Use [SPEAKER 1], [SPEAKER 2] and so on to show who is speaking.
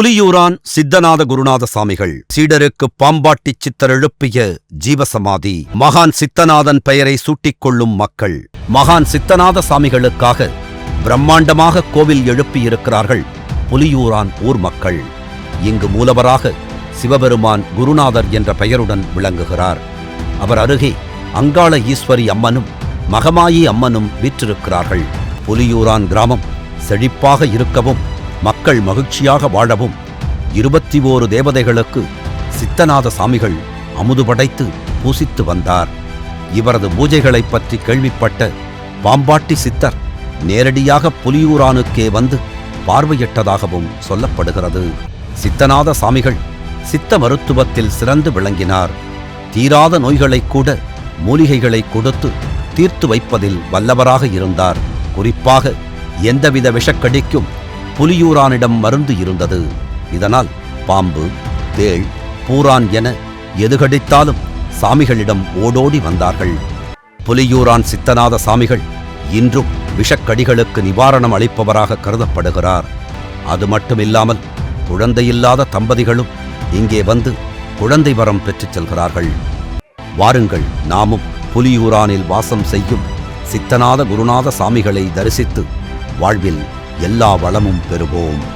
[SPEAKER 1] புலியூரான் சித்தநாத குருநாத சாமிகள் சீடருக்கு பாம்பாட்டி சித்தர் எழுப்பிய ஜீவசமாதி. மகான் சித்தநாதன் பெயரை சூட்டிக் கொள்ளும் மக்கள். மகான் சித்தநாத சாமிகளுக்காக பிரம்மாண்டமாக கோவில் எழுப்பியிருக்கிறார்கள் புலியூரான் ஊர் மக்கள். இங்கு மூலவராக சிவபெருமான் குருநாதர் என்ற பெயருடன் விளங்குகிறார். அவர் அருகே அங்காள ஈஸ்வரி அம்மனும் மகமாயி அம்மனும் விற்றிருக்கிறார்கள். புலியூரான் கிராமம் செழிப்பாக இருக்கவும் மக்கள் மகிழ்ச்சியாக வாழவும். இருபத்தி ஓரு தேவதைகளுக்கு சித்தநாத சாமிகள் அமுது படைத்து பூசித்து வந்தார். இவரது பூஜைகளைப் பற்றி கேள்விப்பட்ட பாம்பாட்டி சித்தர் நேரடியாக புலியூரானுக்கே வந்து பார்வையிட்டதாகவும் சொல்லப்படுகிறது. சித்தநாத சாமிகள் சித்த மருத்துவத்தில் சிறந்து விளங்கினார். தீராத நோய்களைக் கூட மூலிகைகளை கொடுத்து தீர்த்து வைப்பதில் வல்லவராக இருந்தார். குறிப்பாக எந்தவித விஷக்கடிக்கும் புலியூரானிடம் மருந்து இருந்தது. இதனால் பாம்பு தேள் பூரான் என எது கடித்தாலும் சாமிகளிடம் ஓடோடி வந்தார்கள். புலியூரான் சித்தநாத சாமிகள் இன்றும் விஷக்கடிகளுக்கு நிவாரணம் அளிப்பவராக கருதப்படுகிறார். அது மட்டுமில்லாமல் குழந்தையில்லாத தம்பதிகளும் இங்கே வந்து குழந்தை வரம் பெற்றுச் செல்கிறார்கள். வாருங்கள் நாமும் புலியூரானில் வாசம் செய்யும் சித்தநாத குருநாத சாமிகளை தரிசித்து வாழ்வில் எல்லா வளமும் பெறுவோம்.